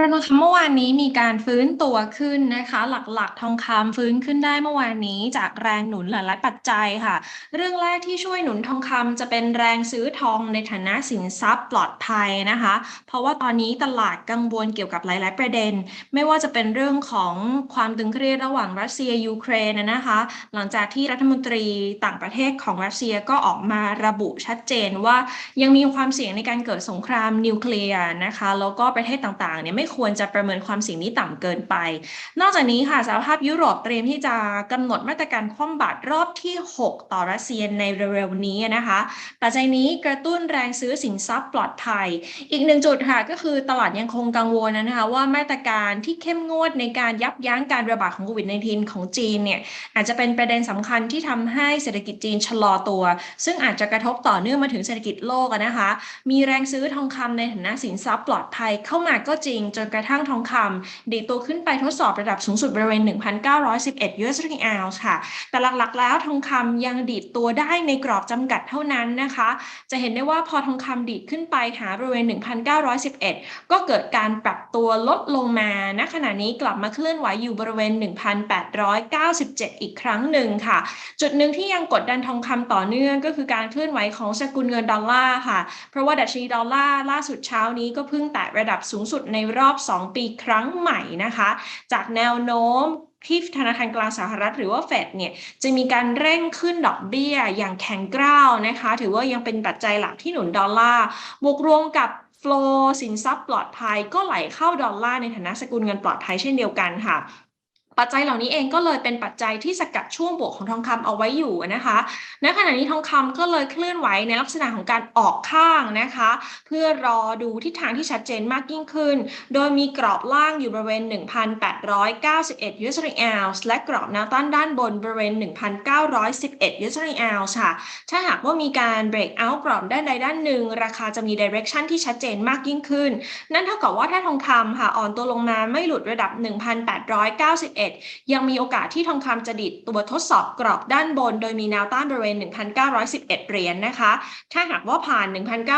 ราคาทำเมื่อวานนี้มีการฟื้นตัวขึ้นนะคะ หลักๆ ทองคำฟื้นขึ้นได้เมื่อวานนี้จากแรงหนุนหลายๆปัจจัยค่ะ เรื่องแรกที่ช่วยหนุนทองคำจะเป็นแรงซื้อทองในฐานะสินทรัพย์ปลอดภัยนะคะ เพราะว่าตอนนี้ตลาดกังวลเกี่ยวกับหลาย ๆ ประเด็น ไม่ว่าจะเป็นเรื่องของความตึงเครียดระหว่างรัสเซียยูเครนนะคะ หลังจากที่รัฐมนตรีต่างประเทศของรัสเซียก็ออกมาระบุชัดเจนว่ายังมีความเสี่ยงในการเกิดสงครามนิวเคลียร์นะคะแล้วก็ประเทศต่างๆเนี่ยไม่ควรจะประเมินความเสี่ยงนี้ต่ำเกินไป นอกจากนี้ค่ะสหภาพยุโรปเตรียมที่จะกำหนดมาตรการคว่ำบาตรรอบที่ 6 ต่อรัสเซียในเร็วๆนี้นะคะปัจจัยนี้กระตุ้นแรงซื้อสินทรัพย์ปลอดภัย อีกหนึ่งจุดค่ะก็คือตลาดยังคงกังวลนะคะว่ามาตรการที่เข้มงวดในการยับยั้งการระบาดของโควิด -19 ของจีนเนี่ยอาจจะเป็นประเด็นสำคัญที่ทำให้เศรษฐกิจจีนชะลอตัว ซึ่งอาจจะกระทบต่อเนื่องมาถึงเศรษฐกิจโลกนะคะ มีแรงซื้อทองคำในฐานะสินทรัพย์ปลอดภัยเข้ามาก็จริงจนกระทั่งทองคำดีดตัวขึ้นไปทดสอบระดับสูงสุดบริเวณ 1,911 US เหรียญออนซ์ค่ะ แต่หลักๆ แล้วทองคำยังดีดตัวได้ในกรอบจำกัดเท่านั้นนะคะ จะเห็นได้ว่าพอทองคำดีดขึ้นไปหาบริเวณ 1,911 ก็เกิดการปรับตัวลดลงมาณขณะนี้กลับมาเคลื่อนไหวอยู่บริเวณ 1,897 อีกครั้งหนึ่งค่ะ จุดหนึ่งที่ยังกดดันทองคำต่อเนื่องก็คือการเคลื่อนไหวของสกุลเงินดอลลาร์ค่ะ เพราะว่าดัชนีดอลลาร์ล่าสุดเช้านี้ก็เพิ่งแตะระดับสูงสุดในรอบอบ 2 ปีครั้งใหม่นะคะ จากแนวโน้มที่ธนาคารกลางสหรัฐหรือว่าเฟดเนี่ยจะมีการเร่งขึ้นดอกเบี้ยอย่างแข็งกร้าวนะคะ ถือว่ายังเป็นปัจจัยหลักที่หนุนดอลลาร์ บวกรวมกับโฟลสินทรัพย์ปลอดภัยก็ไหลเข้าดอลลาร์ในฐานะสกุลเงินปลอดภัยเช่นเดียวกันค่ะ ปัจจัยเหล่านี้เองก็เลยเป็นปัจจัยที่สกัดช่วงบวกของทองคำเอาไว้อยู่นะคะณขณะนี้ทองคำก็เลยเคลื่อนไหวในลักษณะของการออกข้างนะคะ เพื่อรอดูทิศทางที่ชัดเจนมากยิ่งขึ้น โดยมีกรอบล่างอยู่บริเวณ 1,891 US เหรียญออนซ์และกรอบแนวต้านด้านบนบริเวณ 1,911 US เหรียญออนซ์ค่ะ ถ้าหากว่ามีการ break out กรอบด้านใดด้านหนึ่ง ราคาจะมี direction ที่ชัดเจนมากยิ่งขึ้น นั่นเท่ากับว่าถ้าทองคำค่ะอ่อนตัวลงมาไม่หลุดระดับ 1,891ยังมีโอกาสที่ทองคำจะดิดตัวทดสอบกรอบด้านบน โดยมีแนวต้านบริเวณ 1,911 เหรียญนนะคะ ถ้าหากว่าผ่าน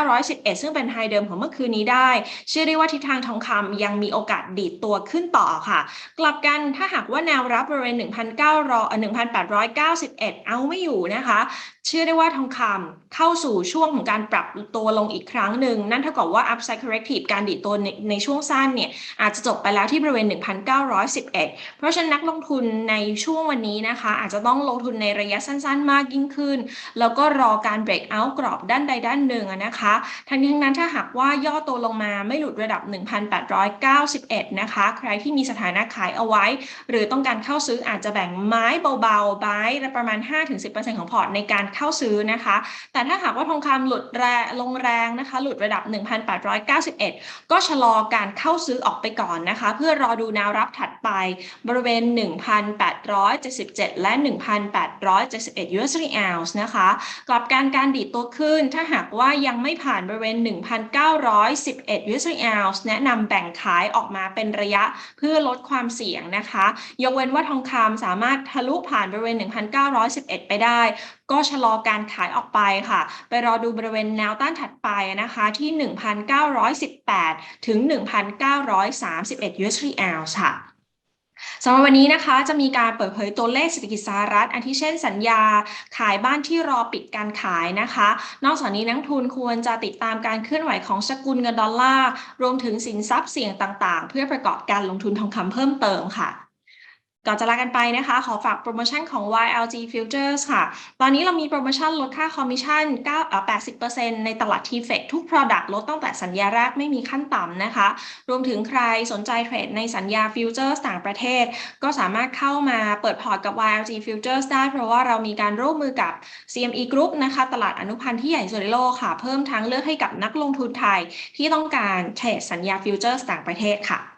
1,911 ซึ่งเป็นไฮเดิมของเมื่อคืนนี้ได้ เชื่อได้ว่าทิศทางทองคำยังมีโอกาสดีดตัวขึ้นต่อค่ะ กลับกันถ้าหากว่าแนวรับบริเวณ 1,891 เอาไม่อยู่นะคะ เชื่อได้ว่าทองคำเข้าสู่ช่วงของการปรับตัวลงอีกครั้งหนึ่ง นั่นเท่ากับว่า upside corrective การดีดตัวในในช่วงสั้นเนี่ยอาจจะจบไปแล้วที่บริเวณ 1,911 เพราะฉะนั้นนักลงทุนในช่วงวันนี้นะคะ อาจจะต้องลงทุนในระยะสั้นๆ มากยิ่งขึ้น แล้วก็รอการ break out กรอบด้านใดด้านหนึ่งนะคะ ทั้งนี้ทั้งนั้นถ้าหากว่าย่อตัวลงมาไม่หลุดระดับ 1,891 นะคะ ใครที่มีสถานะขายเอาไว้ หรือต้องการเข้าซื้ออาจจะแบ่งไม้เบาๆไม้ประมาณ 5-10%ของพอร์ตในการเข้าซื้อนะคะ แต่ถ้าหากว่าทองคำหลุดแรงลงแรงนะคะ หลุดระดับ 1,891 ก็ชะลอการเข้าซื้อออกไปก่อนนะคะ เพื่อรอดูแนวรับถัดไปบริเวณ 1,877 และ 1,871 US เหรียญออนซ์นะคะกลับการการดีดตัวขึ้น ถ้าหากว่ายังไม่ผ่านบริเวณ 1,911 US เหรียญออนซ์แนะนำแบ่งขายออกมาเป็นระยะเพื่อลดความเสี่ยงนะคะ ยกเว้นว่าทองคำสามารถทะลุผ่านบริเวณ 1,911 ไปได้ ก็ชะลอการขายออกไปค่ะ ไปรอดูบริเวณแนวต้านถัดไปนะคะที่ 1,918 ถึง 1,931 US เหรียญออนซ์ค่ะ สำหรับวันนี้นะคะจะมีการเปิดเผยตัวเลขเศรษฐกิจสหรัฐอาทิเช่นสัญญาขายบ้านที่รอปิดการขายนะคะ นอกจากนี้นักทุนควรจะติดตามการเคลื่อนไหวของสกุลเงินดอลลาร์ รวมถึงสินทรัพย์เสี่ยงต่างๆ เพื่อประกอบการลงทุนทองคำเพิ่มเติมค่ะ ก่อนจะลากันไปนะคะ ขอฝากโปรโมชั่นของ YLG Futures ค่ะ ตอนนี้เรามีโปรโมชั่นลดค่าคอมมิชชั่น9อ่อ80%ในตลาด TFX ทุก Product ลดตั้งแต่สัญญาแรกไม่มีขั้นต่ำนะคะ รวมถึงใครสนใจเทรดในสัญญา Futures ต่างประเทศ ก็สามารถเข้ามาเปิดพอร์ตกับ YLG Futures ได้ เพราะว่าเรามีการร่วมมือกับ CME Group นะคะ ตลาดอนุพันธ์ที่ใหญ่สุดในโลกค่ะ เพิ่มทางเลือกให้กับนักลงทุนไทยที่ต้องการเทรดสัญญา Futures ต่างประเทศค่ะ